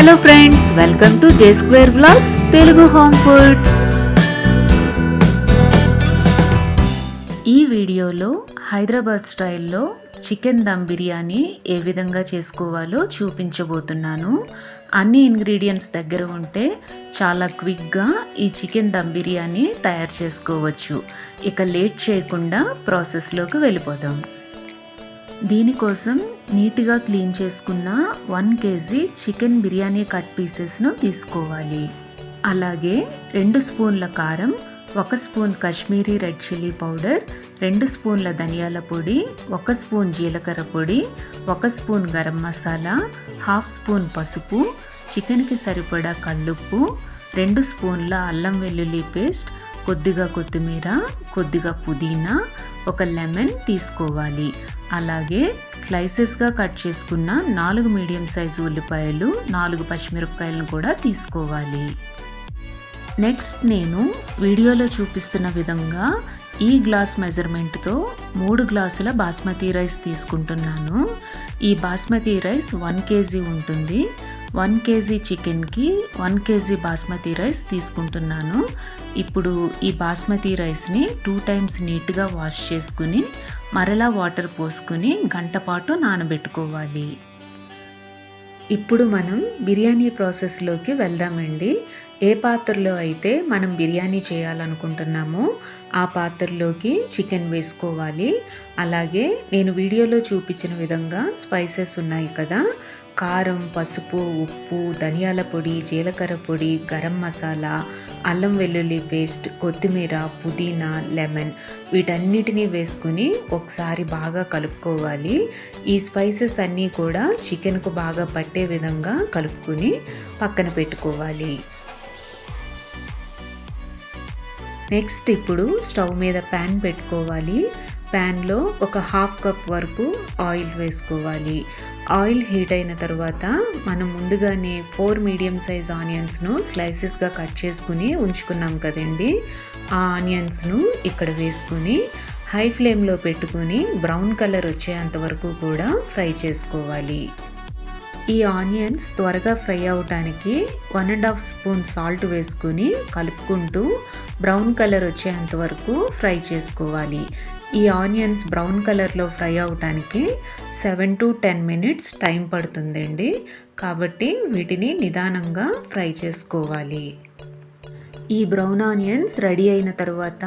Hello friends welcome to J square blogs Telugu home foods. ఈ వీడియోలో హైదరాబాద్ స్టైల్లో chicken dum biryani ఏ విధంగా చేసుకోవాలో చూపించబోతున్నాను. అన్ని ఇంగ్రీడియంట్స్ దగ్గర ఉంటే చాలా క్విక్గా ఈ చికెన్ దమ్ బిర్యానీ తయారు చేసుకోవచ్చు. ఇక లేట్ చేయకుండా ప్రాసెస్లోకి వెళ్ళిపోదాం. దీనికోసం నీట్గా క్లీన్ చేసుకున్న one KG chicken biryani cut పీసెస్ను తీసుకోవాలి. అలాగే రెండు స్పూన్ల కారం ఒక spoon Kashmiri red chilli powder రెండు స్పూన్ల ధనియాల పొడి ఒక స్పూన్ జీలకర్ర పొడి ఒక spoon garam masala half spoon పసుపు చికెన్కి సరిపడా కళ్ళుప్పు రెండు స్పూన్ల అల్లం వెల్లుల్లి పేస్ట్ కొద్దిగా కొత్తిమీర కొద్దిగా పుదీనా ఒక లెమన్ తీసుకోవాలి. అలాగే స్లైసెస్గా కట్ చేసుకున్న నాలుగు మీడియం సైజు ఉల్లిపాయలు నాలుగు పచ్చిమిరపకాయలను కూడా తీసుకోవాలి. నెక్స్ట్ నేను వీడియోలో చూపిస్తున్న విధంగా ఈ గ్లాస్ మెజర్మెంట్తో మూడు గ్లాసుల బాస్మతి రైస్ తీసుకుంటున్నాను. ఈ బాస్మతి రైస్ వన్ కేజీ ఉంటుంది. వన్ కేజీ చికెన్కి వన్ కేజీ బాస్మతి రైస్ తీసుకుంటున్నాను. ఇప్పుడు ఈ బాస్మతి రైస్ని టూ టైమ్స్ నీట్గా వాష్ చేసుకుని మరలా వాటర్ పోసుకుని గంట పాటు నానబెట్టుకోవాలి. ఇప్పుడు మనం బిర్యానీ ప్రాసెస్లోకి వెళ్దామండి. ఏ పాత్రలో అయితే మనం బిర్యానీ చేయాలనుకుంటున్నామో ఆ పాత్రలోకి చికెన్ వేసుకోవాలి. అలాగే నేను వీడియోలో చూపించిన విధంగా స్పైసెస్ ఉన్నాయి కదా కారం పసుపు ఉప్పు ధనియాల పొడి జీలకర్ర పొడి గరం మసాలా అల్లం వెల్లుల్లి పేస్ట్ కొత్తిమీర పుదీనా లెమన్ వీటన్నిటినీ వేసుకుని ఒకసారి బాగా కలుపుకోవాలి. ఈ స్పైసెస్ అన్నీ కూడా చికెన్కు బాగా పట్టే విధంగా కలుపుకొని పక్కన పెట్టుకోవాలి. నెక్స్ట్ ఇప్పుడు స్టవ్ మీద ప్యాన్ పెట్టుకోవాలి. ప్యాన్లో ఒక హాఫ్ కప్ వరకు ఆయిల్ వేసుకోవాలి. ఆయిల్ హీట్ అయిన తర్వాత మనం ముందుగానే ఫోర్ మీడియం సైజ్ ఆనియన్స్ను స్లైసెస్గా కట్ చేసుకుని ఉంచుకున్నాం కదండి. ఆ ఆనియన్స్ను ఇక్కడ వేసుకుని హై ఫ్లేమ్లో పెట్టుకుని బ్రౌన్ కలర్ వచ్చేంత వరకు కూడా ఫ్రై చేసుకోవాలి. ఈ ఆనియన్స్ త్వరగా ఫ్రై అవటానికి one and half spoon salt వేసుకుని కలుపుకుంటూ బ్రౌన్ కలర్ వచ్చేంత వరకు ఫ్రై చేసుకోవాలి. ఈ ఆనియన్స్ బ్రౌన్ కలర్లో ఫ్రై అవటానికి seven to ten minutes time పడుతుందండి. కాబట్టి వీటిని నిదానంగా ఫ్రై చేసుకోవాలి. ఈ బ్రౌన్ ఆనియన్స్ రెడీ అయిన తర్వాత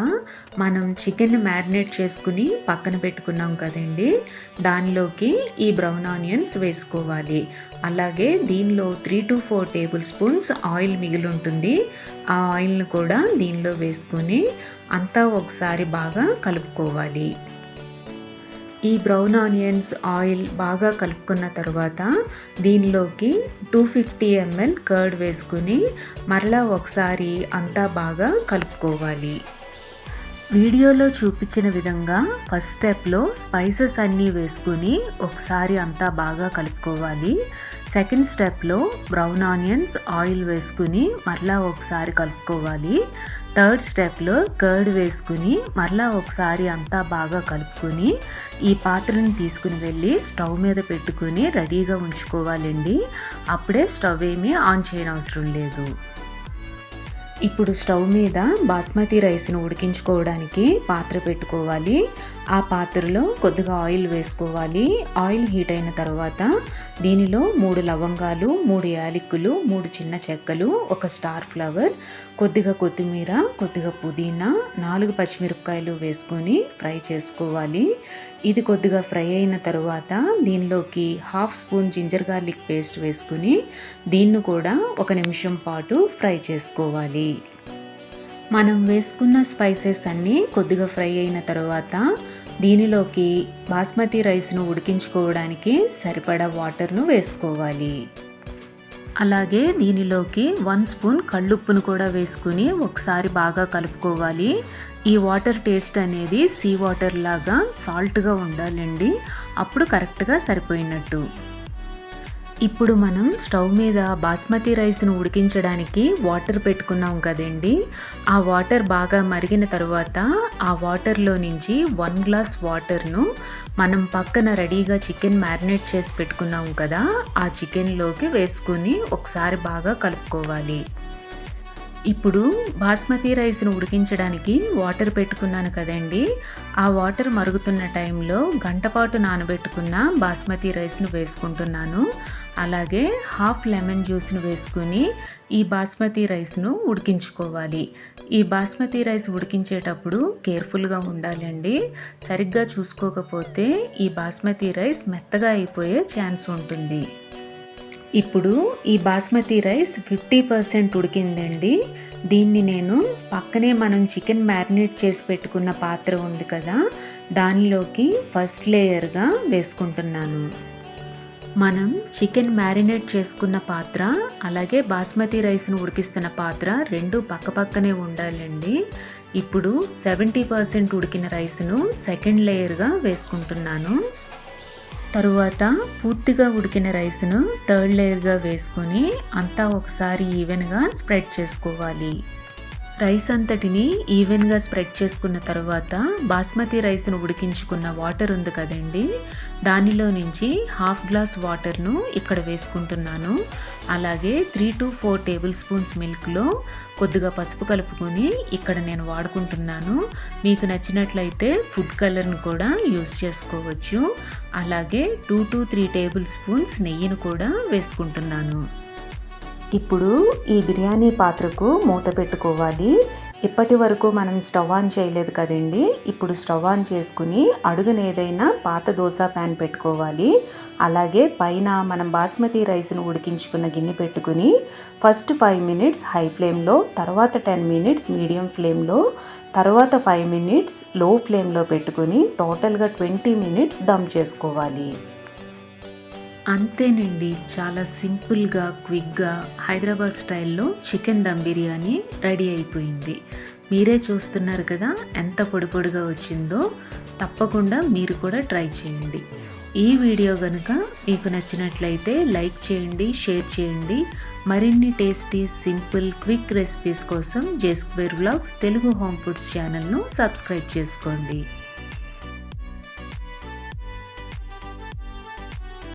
మనం చికెన్ మ్యారినేట్ చేసుకుని పక్కన పెట్టుకున్నాం కదండి. దానిలోకి ఈ బ్రౌన్ ఆనియన్స్ వేసుకోవాలి. అలాగే దీనిలో three to four tablespoons oil మిగిలి ఉంటుంది. ఆ ఆయిల్ని కూడా దీనిలో వేసుకొని అంతా ఒకసారి బాగా కలుపుకోవాలి. ఈ బ్రౌన్ ఆనియన్స్ ఆయిల్ బాగా కలుపుకున్న తర్వాత దీనిలోకి టూ ఫిఫ్టీ ఎంఎల్ కర్డ్ వేసుకుని మరలా ఒకసారి అంతా బాగా కలుపుకోవాలి. వీడియోలో చూపించిన విధంగా ఫస్ట్ స్టెప్లో స్పైసెస్ అన్నీ వేసుకుని ఒకసారి అంతా బాగా కలుపుకోవాలి. సెకండ్ స్టెప్లో బ్రౌన్ ఆనియన్స్ ఆయిల్ వేసుకుని మరలా ఒకసారి కలుపుకోవాలి. థర్డ్ స్టెప్లో కర్డ్ వేసుకుని మరలా ఒకసారి అంతా బాగా కలుపుకొని ఈ పాత్రను తీసుకుని వెళ్ళి స్టవ్ మీద పెట్టుకుని రెడీగా ఉంచుకోవాలండి. అప్పుడే స్టవ్ ఏమీ ఆన్ చేయనవసరం లేదు. ఇప్పుడు స్టవ్ మీద బాస్మతి రైస్ను ఉడికించుకోవడానికి పాత్ర పెట్టుకోవాలి. ఆ పాత్రలో కొద్దిగా ఆయిల్ వేసుకోవాలి. ఆయిల్ హీట్ అయిన తర్వాత దీనిలో మూడు లవంగాలు మూడు యాలిక్కులు మూడు చిన్న చెక్కలు ఒక స్టార్ ఫ్లవర్ కొద్దిగా కొత్తిమీర కొద్దిగా పుదీనా నాలుగు పచ్చిమిరపకాయలు వేసుకొని ఫ్రై చేసుకోవాలి. ఇది కొద్దిగా ఫ్రై అయిన తర్వాత దీనిలోకి half spoon ginger garlic paste వేసుకుని దీన్ని కూడా ఒక నిమిషం పాటు ఫ్రై చేసుకోవాలి. మనం వేసుకున్న స్పైసెస్ అన్నీ కొద్దిగా ఫ్రై అయిన తర్వాత దీనిలోకి బాస్మతి రైస్ను ఉడికించుకోవడానికి సరిపడా వాటర్ను వేసుకోవాలి. అలాగే దీనిలోకి వన్ స్పూన్ కళ్ళుప్పును కూడా వేసుకుని ఒకసారి బాగా కలుపుకోవాలి. ఈ వాటర్ టేస్ట్ అనేది సీ వాటర్ లాగా సాల్ట్గా ఉండాలండి. అప్పుడు కరెక్ట్గా సరిపోయినట్టు. ఇప్పుడు మనం స్టవ్ మీద బాస్మతి రైస్ను ఉడికించడానికి వాటర్ పెట్టుకున్నాం కదండి. ఆ వాటర్ బాగా మరిగిన తర్వాత ఆ వాటర్లో నుంచి వన్ గ్లాస్ వాటర్ను మనం పక్కన రెడీగా చికెన్ మ్యారినేట్ చేసి పెట్టుకున్నాం కదా ఆ చికెన్లోకి వేసుకుని ఒకసారి బాగా కలుపుకోవాలి. ఇప్పుడు బాస్మతి రైస్ను ఉడికించడానికి వాటర్ పెట్టుకున్నాను కదండి. ఆ వాటర్ మరుగుతున్న టైంలో గంటపాటు నానబెట్టుకున్న బాస్మతి రైస్ను వేసుకుంటున్నాను. అలాగే హాఫ్ లెమన్ జ్యూస్ను వేసుకుని ఈ బాస్మతి రైస్ను ఉడికించుకోవాలి. ఈ బాస్మతి రైస్ ఉడికించేటప్పుడు కేర్ఫుల్గా ఉండాలండి. సరిగ్గా చూసుకోకపోతే ఈ బాస్మతి రైస్ మెత్తగా అయిపోయే ఛాన్స్ ఉంటుంది. ఇప్పుడు ఈ బాస్మతి రైస్ ఫిఫ్టీ పర్సెంట్ ఉడికిందండి. దీన్ని నేను పక్కనే మనం చికెన్ మ్యారినేట్ చేసి పెట్టుకున్న పాత్ర ఉంది కదా దానిలోకి ఫస్ట్ లేయర్గా వేసుకుంటున్నాను. మనం చికెన్ మ్యారినేట్ చేసుకున్న పాత్ర అలాగే బాస్మతి రైస్ను ఉడికిస్తున్న పాత్ర రెండు పక్కపక్కనే ఉండాలండి. ఇప్పుడు సెవెంటీ పర్సెంట్ ఉడికిన రైస్ను సెకండ్ లేయర్గా వేసుకుంటున్నాను. తరువాత పూర్తిగా ఉడికిన రైస్ను థర్డ్ లేయర్గా వేసుకొని అంతా ఒకసారి ఈవెన్గా స్ప్రెడ్ చేసుకోవాలి. రైస్ అంతటిని ఈవెన్గా స్ప్రెడ్ చేసుకున్న తర్వాత బాస్మతి రైస్ను ఉడికించుకున్న వాటర్ ఉంది కదండి. దానిలో నుంచి హాఫ్ గ్లాస్ వాటర్ను ఇక్కడ వేసుకుంటున్నాను. అలాగే three to four tablespoons మిల్క్లో కొద్దిగా పసుపు కలుపుకొని ఇక్కడ నేను వాడుకుంటున్నాను. మీకు నచ్చినట్లయితే ఫుడ్ కలర్ను కూడా యూస్ చేసుకోవచ్చు. అలాగే two to three tablespoons నెయ్యిని కూడా వేసుకుంటున్నాను. ఇప్పుడు ఈ బిర్యానీ పాత్రకు మూత పెట్టుకోవాలి. ఇప్పటి వరకు మనం స్టవ్ ఆన్ చేయలేదు కదండి. ఇప్పుడు స్టవ్ ఆన్ చేసుకుని అడుగున ఏదైనా పాత దోశ ప్యాన్ పెట్టుకోవాలి. అలాగే పైన మనం బాస్మతి రైస్ను ఉడికించుకున్న గిన్నె పెట్టుకుని ఫస్ట్ ఫైవ్ మినిట్స్ హై ఫ్లేమ్లో తర్వాత టెన్ మినిట్స్ మీడియం ఫ్లేమ్లో తర్వాత ఫైవ్ మినిట్స్లో ఫ్లేమ్లో పెట్టుకుని టోటల్గా ట్వంటీ మినిట్స్ దమ్ చేసుకోవాలి. అంతేనండి చాలా సింపుల్గా క్విక్గా హైదరాబాద్ స్టైల్లో చికెన్ దమ్ బిర్యానీ రెడీ అయిపోయింది. మీరే చూస్తున్నారు కదా ఎంత పొడి పొడిగా వచ్చిందో. తప్పకుండా మీరు కూడా ట్రై చేయండి. ఈ వీడియో కనుక మీకు నచ్చినట్లయితే లైక్ చేయండి షేర్ చేయండి. మరిన్ని టేస్టీ సింపుల్ క్విక్ రెసిపీస్ కోసం J square blogs Telugu home foods ఛానల్ను సబ్స్క్రైబ్ చేసుకోండి.